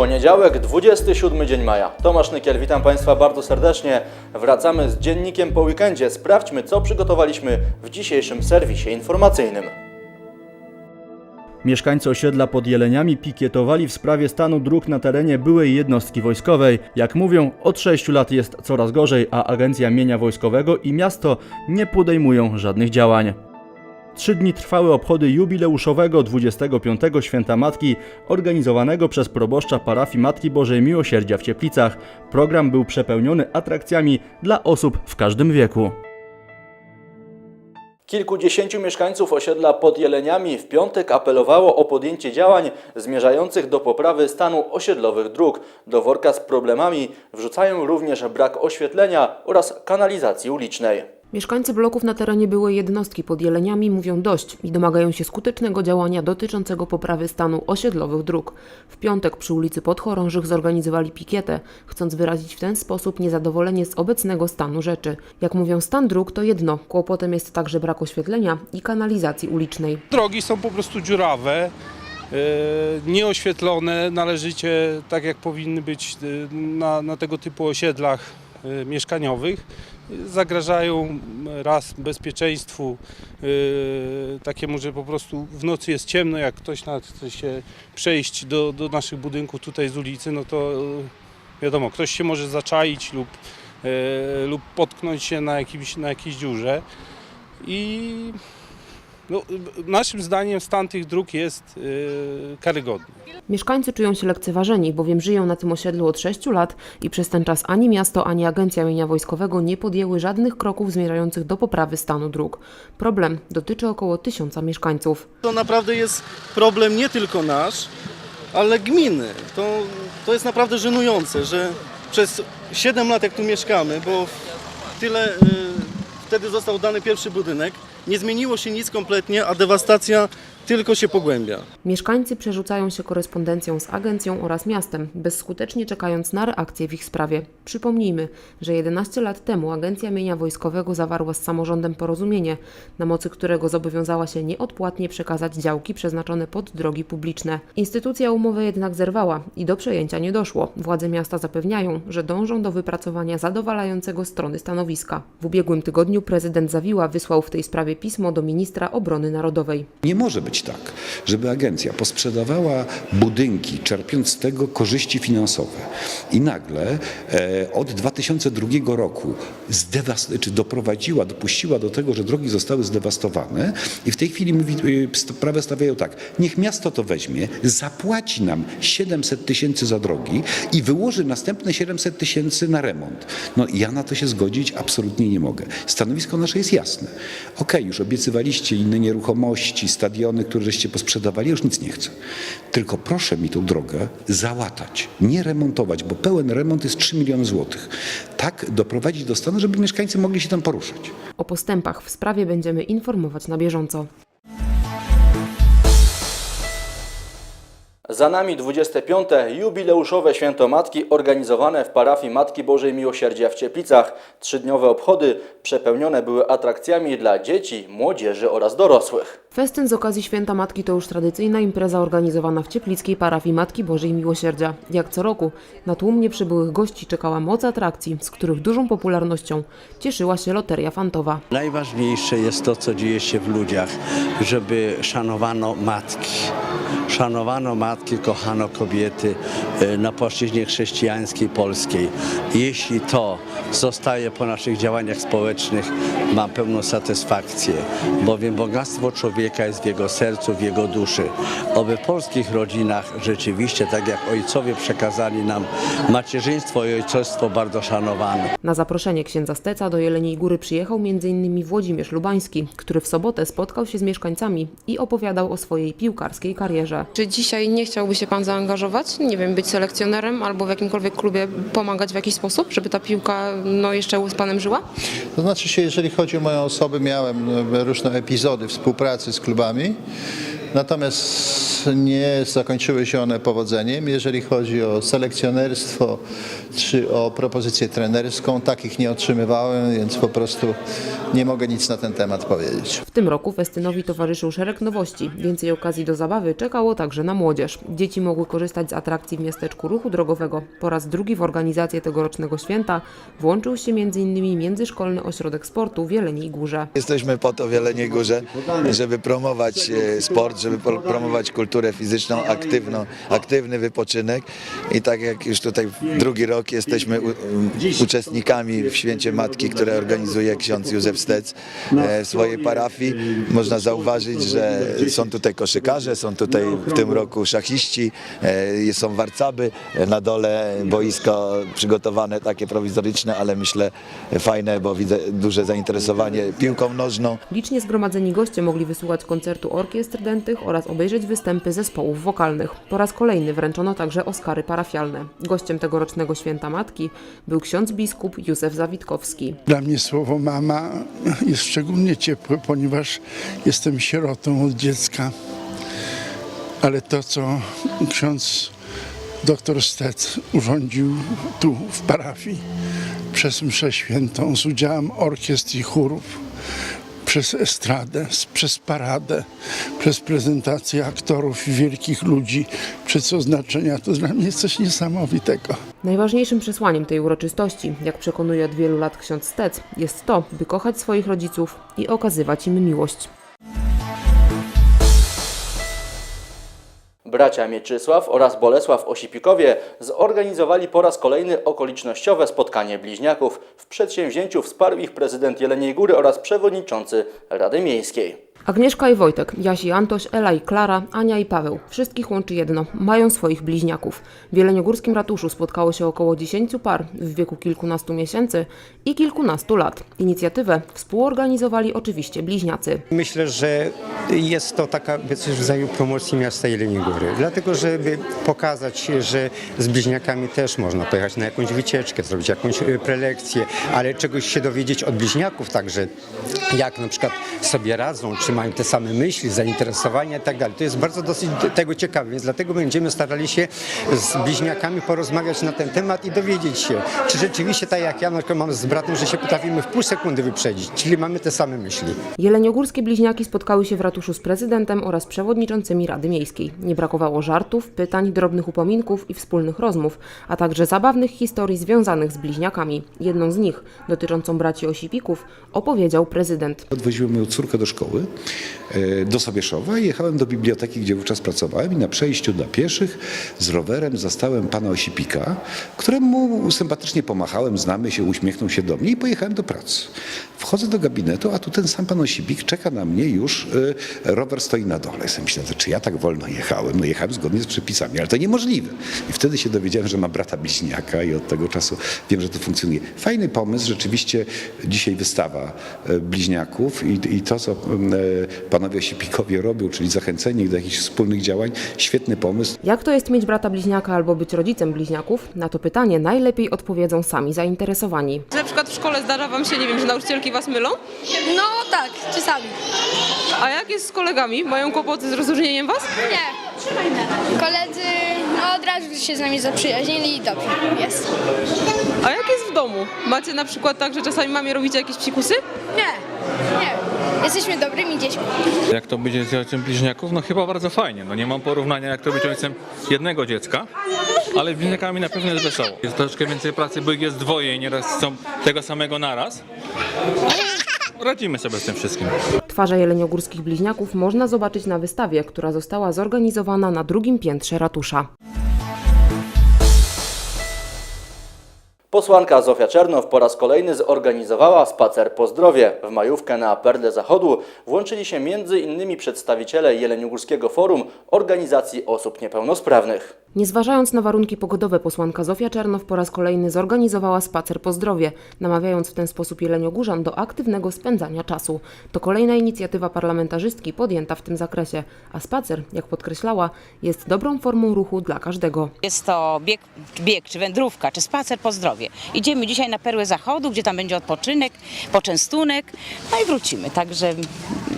Poniedziałek, 27 dzień maja. Tomasz Nykiel, witam Państwa bardzo serdecznie. Wracamy z dziennikiem po weekendzie. Sprawdźmy, co przygotowaliśmy w dzisiejszym serwisie informacyjnym. Mieszkańcy osiedla pod Jeleniami pikietowali w sprawie stanu dróg na terenie byłej jednostki wojskowej. Jak mówią, od 6 lat jest coraz gorzej, a Agencja Mienia Wojskowego i miasto nie podejmują żadnych działań. Trzy dni trwały obchody jubileuszowego 25. Święta Matki, organizowanego przez proboszcza parafii Matki Bożej Miłosierdzia w Cieplicach. Program był przepełniony atrakcjami dla osób w każdym wieku. Kilkudziesięciu mieszkańców osiedla pod Jeleniami w piątek apelowało o podjęcie działań zmierzających do poprawy stanu osiedlowych dróg. Do worka z problemami wrzucają również brak oświetlenia oraz kanalizacji ulicznej. Mieszkańcy bloków na terenie byłej jednostki pod Jeleniami mówią dość i domagają się skutecznego działania dotyczącego poprawy stanu osiedlowych dróg. W piątek przy ulicy Podchorążych zorganizowali pikietę, chcąc wyrazić w ten sposób niezadowolenie z obecnego stanu rzeczy. Jak mówią, stan dróg to jedno, kłopotem jest także brak oświetlenia i kanalizacji ulicznej. Drogi są po prostu dziurawe, e, nieoświetlone należycie, tak jak powinny być e, na, na tego typu osiedlach mieszkaniowych. Zagrażają raz bezpieczeństwu e, takiemu, że po prostu w nocy jest ciemno, jak ktoś nawet chce się przejść do, do naszych budynków tutaj z ulicy, no to e, wiadomo, ktoś się może zaczaić lub, lub potknąć się na, jakimś, na jakiejś dziurze. I no, naszym zdaniem stan tych dróg jest yy, karygodny. Mieszkańcy czują się lekceważeni, bowiem żyją na tym osiedlu od 6 lat i przez ten czas ani miasto, ani Agencja Mienia Wojskowego nie podjęły żadnych kroków zmierzających do poprawy stanu dróg. Problem dotyczy około tysiąca mieszkańców. To naprawdę jest problem nie tylko nasz, ale gminy. To, to jest naprawdę żenujące, że przez 7 lat jak tu mieszkamy, bo tyle y, wtedy został dany pierwszy budynek, nie zmieniło się nic kompletnie, a dewastacja tylko się pogłębia. Mieszkańcy przerzucają się korespondencją z agencją oraz miastem, bezskutecznie czekając na reakcję w ich sprawie. Przypomnijmy, że 11 lat temu Agencja Mienia Wojskowego zawarła z samorządem porozumienie, na mocy którego zobowiązała się nieodpłatnie przekazać działki przeznaczone pod drogi publiczne. Instytucja umowę jednak zerwała i do przejęcia nie doszło. Władze miasta zapewniają, że dążą do wypracowania zadowalającego strony stanowiska. W ubiegłym tygodniu prezydent Zawiła wysłał w tej sprawie pismo do ministra obrony narodowej. Nie może być tak, żeby agencja posprzedawała budynki, czerpiąc z tego korzyści finansowe i nagle e, od 2002 roku czy doprowadziła, dopuściła do tego, że drogi zostały zdewastowane i w tej chwili mówi, y, sprawę stawiają tak, niech miasto to weźmie, zapłaci nam 700 tysięcy za drogi i wyłoży następne 700 tysięcy na remont. No ja na to się zgodzić absolutnie nie mogę. Stanowisko nasze jest jasne. Okej, już obiecywaliście inne nieruchomości, stadiony, które żeście posprzedawali, już nic nie chcę. Tylko proszę mi tą drogę załatać, nie remontować, bo pełen remont jest 3 miliony złotych. Tak doprowadzić do stanu, żeby mieszkańcy mogli się tam poruszać. O postępach w sprawie będziemy informować na bieżąco. Za nami 25. jubileuszowe Święto Matki organizowane w parafii Matki Bożej Miłosierdzia w Cieplicach. Trzydniowe obchody przepełnione były atrakcjami dla dzieci, młodzieży oraz dorosłych. Festyn z okazji Święta Matki to już tradycyjna impreza organizowana w Cieplickiej parafii Matki Bożej Miłosierdzia. Jak co roku, na tłum nieprzybyłych gości czekała moc atrakcji, z których dużą popularnością cieszyła się Loteria Fantowa. Najważniejsze jest to, co dzieje się w ludziach, żeby szanowano matki. Szanowano matki, kochano kobiety e, na płaszczyźnie chrześcijańskiej, polskiej. Jeśli to zostaje po naszych działaniach społecznych, mam pełną satysfakcję, bowiem bogactwo człowieka jest w jego sercu, w jego duszy. Oby w polskich rodzinach rzeczywiście, tak jak ojcowie przekazali nam macierzyństwo i ojcostwo bardzo szanowane. Na zaproszenie księdza Steca do Jeleniej Góry przyjechał m.in. Włodzimierz Lubański, który w sobotę spotkał się z mieszkańcami i opowiadał o swojej piłkarskiej karierze. Czy dzisiaj nie chciałby się Pan zaangażować? Nie wiem, być selekcjonerem albo w jakimkolwiek klubie pomagać w jakiś sposób, żeby ta piłka no, jeszcze z Panem żyła? To znaczy się, jeżeli chodzi o moją osobę, miałem e, różne epizody współpracy z klubami, natomiast nie zakończyły się one powodzeniem. Jeżeli chodzi o selekcjonerstwo czy o propozycję trenerską, takich nie otrzymywałem, więc po prostu nie mogę nic na ten temat powiedzieć. W tym roku festynowi towarzyszył szereg nowości. Więcej okazji do zabawy czekało także na młodzież. Dzieci mogły korzystać z atrakcji w miasteczku ruchu drogowego. Po raz drugi w organizację tegorocznego święta włączył się m.in. Międzyszkolny Ośrodek Sportu w Jeleniej Górze. Jesteśmy po to w Jeleniej Górze, żeby promować e, sport, żeby pro- promować kulturę fizyczną, aktywną, aktywny wypoczynek i tak jak już tutaj drugi rok jesteśmy uczestnikami w Święcie Matki, które organizuje ksiądz Józef Stec e, w swojej parafii. Można zauważyć, że są tutaj koszykarze, są tutaj w tym roku szachiści, e, są warcaby, na dole boisko przygotowane takie prowizoryczne, ale myślę fajne, bo widzę duże zainteresowanie piłką nożną. Licznie zgromadzeni goście mogli wysłuchać koncertu orkiestr dętych oraz obejrzeć występy zespołów wokalnych. Po raz kolejny wręczono także Oscary parafialne. Gościem tegorocznego Święta Matki był ksiądz biskup Józef Zawitkowski. Dla mnie słowo mama jest szczególnie ciepłe, ponieważ jestem sierotą od dziecka. Ale to, co ksiądz doktor Stec urządził tu w parafii przez mszę świętą z udziałem orkiestr i chórów, przez estradę, przez paradę, przez prezentację aktorów i wielkich ludzi, przez oznaczenia, to dla mnie jest coś niesamowitego. Najważniejszym przesłaniem tej uroczystości, jak przekonuje od wielu lat ksiądz Stec, jest to, by kochać swoich rodziców i okazywać im miłość. Bracia Mieczysław oraz Bolesław Osipikowie zorganizowali po raz kolejny okolicznościowe spotkanie bliźniaków. W przedsięwzięciu wsparł ich prezydent Jeleniej Góry oraz przewodniczący Rady Miejskiej. Agnieszka i Wojtek, Jasi i Antoś, Ela i Klara, Ania i Paweł. Wszystkich łączy jedno. Mają swoich bliźniaków. W Jeleniogórskim ratuszu spotkało się około 10 par w wieku kilkunastu miesięcy i kilkunastu lat. Inicjatywę współorganizowali oczywiście bliźniacy. Myślę, że jest to taka coś w rodzaju promocji miasta Jeleniej Góry. Dlatego, żeby pokazać, że z bliźniakami też można pojechać na jakąś wycieczkę, zrobić jakąś e, prelekcję, ale czegoś się dowiedzieć od bliźniaków także, jak na przykład sobie radzą, czy mają te same myśli, zainteresowania i tak dalej. To jest bardzo dosyć tego ciekawe, więc dlatego będziemy starali się z bliźniakami porozmawiać na ten temat i dowiedzieć się, czy rzeczywiście tak jak ja na przykład mam z bratem, że się potrafimy w pół sekundy wyprzedzić, czyli mamy te same myśli. Jeleniogórskie bliźniaki spotkały się w ratuszu z prezydentem oraz przewodniczącymi Rady Miejskiej. Nie brakowało żartów, pytań, drobnych upominków i wspólnych rozmów, a także zabawnych historii związanych z bliźniakami. Jedną z nich, dotyczącą braci Osipików, opowiedział prezydent. Odwoziłem moją córkę do szkoły, do Sobieszowa i jechałem do biblioteki, gdzie wówczas pracowałem i na przejściu dla pieszych z rowerem zastałem pana Osipika, któremu sympatycznie pomachałem, znamy się, uśmiechnął się do mnie i pojechałem do pracy. Wchodzę do gabinetu, a tu ten sam pan Osipik czeka na mnie już, e, rower stoi na dole. Ja sobie myślę, czy ja tak wolno jechałem? No jechałem zgodnie z przepisami, ale to niemożliwe. I wtedy się dowiedziałem, że ma brata bliźniaka i od tego czasu wiem, że to funkcjonuje. Fajny pomysł, rzeczywiście dzisiaj wystawa e, bliźniaków i, i to, co e, panowie Osipikowie robią, czyli zachęcenie ich do jakichś wspólnych działań, świetny pomysł. Jak to jest mieć brata bliźniaka albo być rodzicem bliźniaków? Na to pytanie najlepiej odpowiedzą sami zainteresowani. Na przykład w szkole zdarza Wam się, nie wiem, że nauczycielki Was mylą? No tak, czasami. A jak jest z kolegami? Mają kłopoty z rozróżnieniem Was? Nie. Koledzy no, od razu się z nami zaprzyjaźnili i dobrze jest. A jak jest w domu? Macie na przykład tak, że czasami mamie robicie jakieś psikusy? Nie, nie. Jesteśmy dobrymi dziećmi. Jak to być z ojcem bliźniaków? No chyba bardzo fajnie. No nie mam porównania jak to być ojcem jednego dziecka, ale z bliźniakami na pewno jest wesoło. Jest troszkę więcej pracy, bo ich jest dwoje i nieraz chcą tego samego naraz. Radzimy sobie z tym wszystkim. Twarze jeleniogórskich bliźniaków można zobaczyć na wystawie, która została zorganizowana na drugim piętrze ratusza. Posłanka Zofia Czernow po raz kolejny zorganizowała spacer po zdrowie. W majówkę na Perle Zachodu włączyli się m.in. przedstawiciele Jeleniogórskiego Forum Organizacji Osób Niepełnosprawnych. Nie zważając na warunki pogodowe, posłanka Zofia Czernow po raz kolejny zorganizowała spacer po zdrowie, namawiając w ten sposób Jeleniogórzan do aktywnego spędzania czasu. To kolejna inicjatywa parlamentarzystki podjęta w tym zakresie, a spacer, jak podkreślała, jest dobrą formą ruchu dla każdego. Jest to bieg, bieg, czy wędrówka, czy spacer po zdrowie. Idziemy dzisiaj na Perłę Zachodu, gdzie tam będzie odpoczynek, poczęstunek, no i wrócimy. Także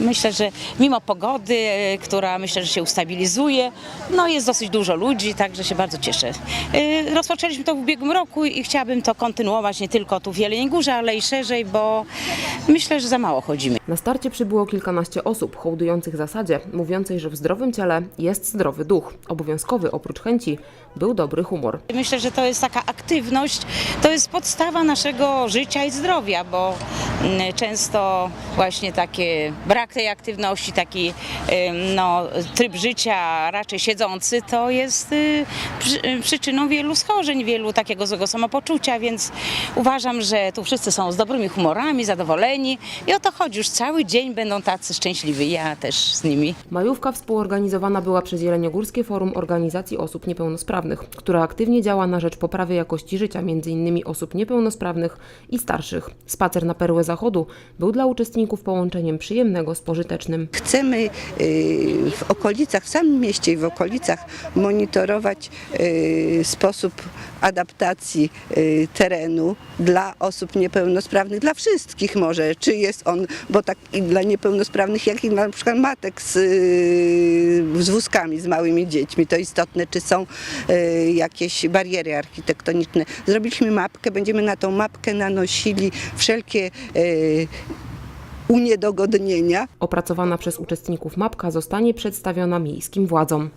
myślę, że mimo pogody, e, która myślę, że się ustabilizuje, no jest dosyć dużo ludzi, także się bardzo cieszę. Y, Rozpoczęliśmy to w ubiegłym roku i chciałabym to kontynuować nie tylko tu w Jeleniej Górze, ale i szerzej, bo myślę, że za mało chodzimy. Na starcie przybyło kilkanaście osób hołdujących zasadzie, mówiącej, że w zdrowym ciele jest zdrowy duch. Obowiązkowy oprócz chęci był dobry humor. Myślę, że to jest taka aktywność, to jest podstawa naszego życia i zdrowia, bo mm, często właśnie takie brak tej aktywności, taki no, tryb życia raczej siedzący, to jest y, przyczyną wielu schorzeń, wielu takiego złego samopoczucia, więc uważam, że tu wszyscy są z dobrymi humorami, zadowoleni i o to chodzi, już cały dzień będą tacy szczęśliwi, ja też z nimi. Majówka współorganizowana była przez Jeleniogórskie Forum Organizacji Osób Niepełnosprawnych, która aktywnie działa na rzecz poprawy jakości życia m.in. osób niepełnosprawnych i starszych. Spacer na perłę zachodu był dla uczestników połączeniem przyjemnego z pożytecznym. Chcemy y, w okolicach, w samym mieście i w okolicach monitorować y, sposób adaptacji y, terenu dla osób niepełnosprawnych, dla wszystkich może, czy jest on, bo tak i dla niepełnosprawnych, jak i na przykład matek z, y, z wózkami, z małymi dziećmi, to istotne, czy są jakieś bariery architektoniczne. Zrobiliśmy mapkę, będziemy na tą mapkę nanosili wszelkie uniedogodnienia. Opracowana przez uczestników mapka zostanie przedstawiona miejskim władzom.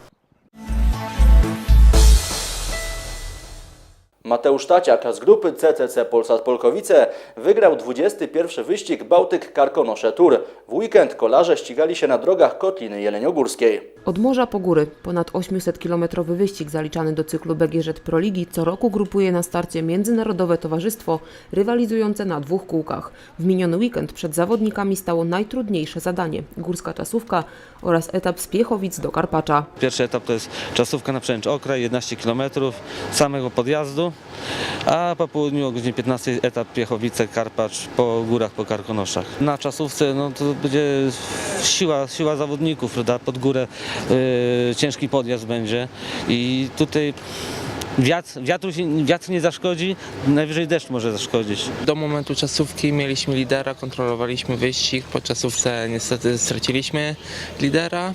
Mateusz Taciak z grupy CCC Polsat Polkowice wygrał 21 wyścig Bałtyk Karkonosze Tour. W weekend kolarze ścigali się na drogach Kotliny Jeleniogórskiej. Od morza po góry ponad 800-kilometrowy wyścig zaliczany do cyklu BGŻ Proligi co roku grupuje na starcie Międzynarodowe Towarzystwo rywalizujące na dwóch kółkach. W miniony weekend przed zawodnikami stało najtrudniejsze zadanie – górska czasówka oraz etap z Piechowic do Karpacza. Pierwszy etap to jest czasówka na Przęcz Okraj, 11 km samego podjazdu, a po południu o godzinie 15 etap Piechowice, Karpacz po górach, po Karkonoszach. Na czasówce no, to będzie siła, siła zawodników, prawda? pod górę yy, ciężki podjazd będzie i tutaj wiatr, wiatr nie zaszkodzi, najwyżej deszcz może zaszkodzić. Do momentu czasówki mieliśmy lidera, kontrolowaliśmy wyścig. Po czasówce niestety straciliśmy lidera.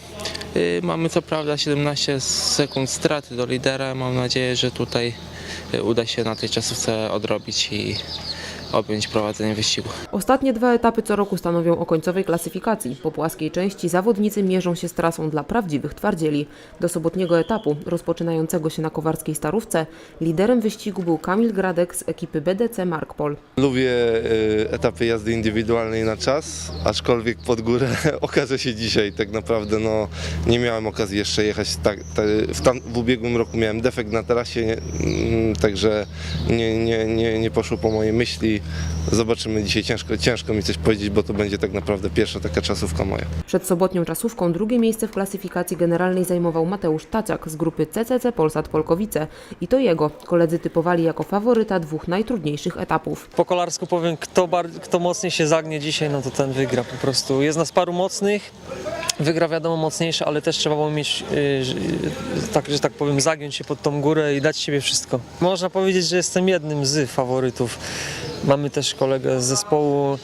Y, Mamy co prawda 17 sekund straty do lidera. Mam nadzieję, że tutaj uda się na tej czasówce odrobić i objąć prowadzenie wyścigu. Ostatnie dwa etapy co roku stanowią o końcowej klasyfikacji. Po płaskiej części zawodnicy mierzą się z trasą dla prawdziwych twardzieli. Do sobotniego etapu, rozpoczynającego się na Kowarskiej Starówce, liderem wyścigu był Kamil Gradek z ekipy BDC Markpol. Lubię y, etapy jazdy indywidualnej na czas, aczkolwiek pod górę okaże się dzisiaj. Tak naprawdę no, nie miałem okazji jeszcze jechać. Tak, tak, w, tam, w ubiegłym roku miałem defekt na trasie, nie, mm, także nie, nie, nie, nie poszło po mojej myśli. Zobaczymy dzisiaj, ciężko, ciężko mi coś powiedzieć, bo to będzie tak naprawdę pierwsza taka czasówka moja. Przed sobotnią czasówką drugie miejsce w klasyfikacji generalnej zajmował Mateusz Taciak z grupy CCC Polsat Polkowice i to jego koledzy typowali jako faworyta dwóch najtrudniejszych etapów. Po kolarsku powiem, kto, bar- kto mocniej się zagnie dzisiaj, no to ten wygra po prostu. Jest nas paru mocnych, wygra wiadomo mocniejszy, ale też trzeba było mieć, yy, że- tak, że tak powiem, zagiąć się pod tą górę i dać siebie wszystko. Można powiedzieć, że jestem jednym z faworytów. Mamy też kolegę z zespołu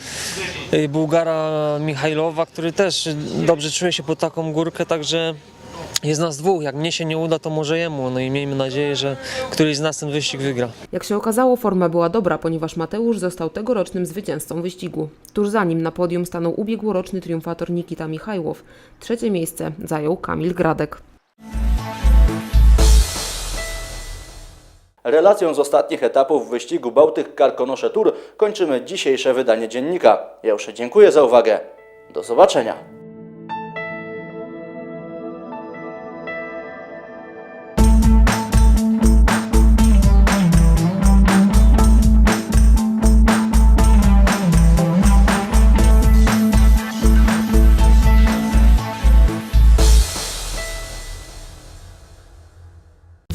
yy, Bułgara Michajlowa, który też dobrze czuje się pod taką górkę, także jest nas dwóch. Jak mnie się nie uda, to może jemu. No i miejmy nadzieję, że któryś z nas ten wyścig wygra. Jak się okazało, forma była dobra, ponieważ Mateusz został tegorocznym zwycięzcą wyścigu. Tuż za nim na podium stanął ubiegłoroczny triumfator Nikita Michajłow. Trzecie miejsce zajął Kamil Gradek. Relacją z ostatnich etapów wyścigu Bałtyk Karkonosze Tour kończymy dzisiejsze wydanie dziennika. Ja już dziękuję za uwagę. Do zobaczenia.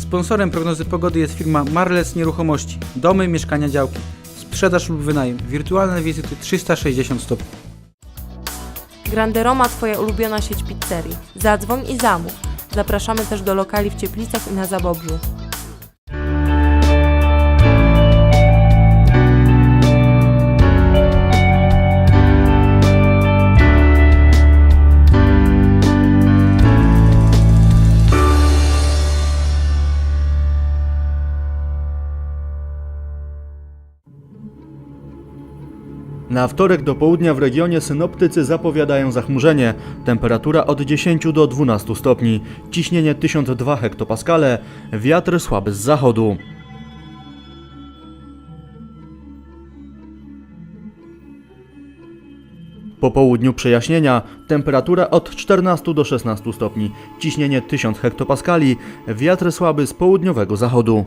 Sponsorem prognozy pogody jest firma Marles Nieruchomości. Domy, mieszkania, działki. Sprzedaż lub wynajem. Wirtualne wizyty 360 stopni. Grande Roma Twoja ulubiona sieć pizzerii. Zadzwoń i zamów. Zapraszamy też do lokali w Cieplicach i na Zabobrzu. Na wtorek do południa w regionie synoptycy zapowiadają zachmurzenie. Temperatura od 10 do 12 stopni. Ciśnienie 1002 hektopaskale. Wiatr słaby z zachodu. Po południu przejaśnienia temperatura od 14 do 16 stopni, ciśnienie 1000 hektopaskali, wiatr słaby z południowego zachodu.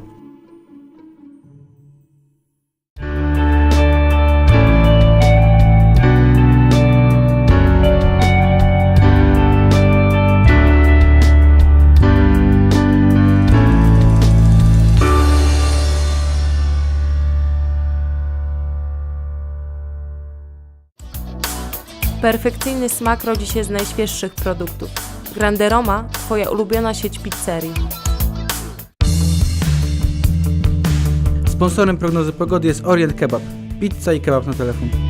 Perfekcyjny smak rodzi się z najświeższych produktów. Grande Roma, Twoja ulubiona sieć pizzerii. Sponsorem prognozy pogody jest Orient Kebab. Pizza i kebab na telefon.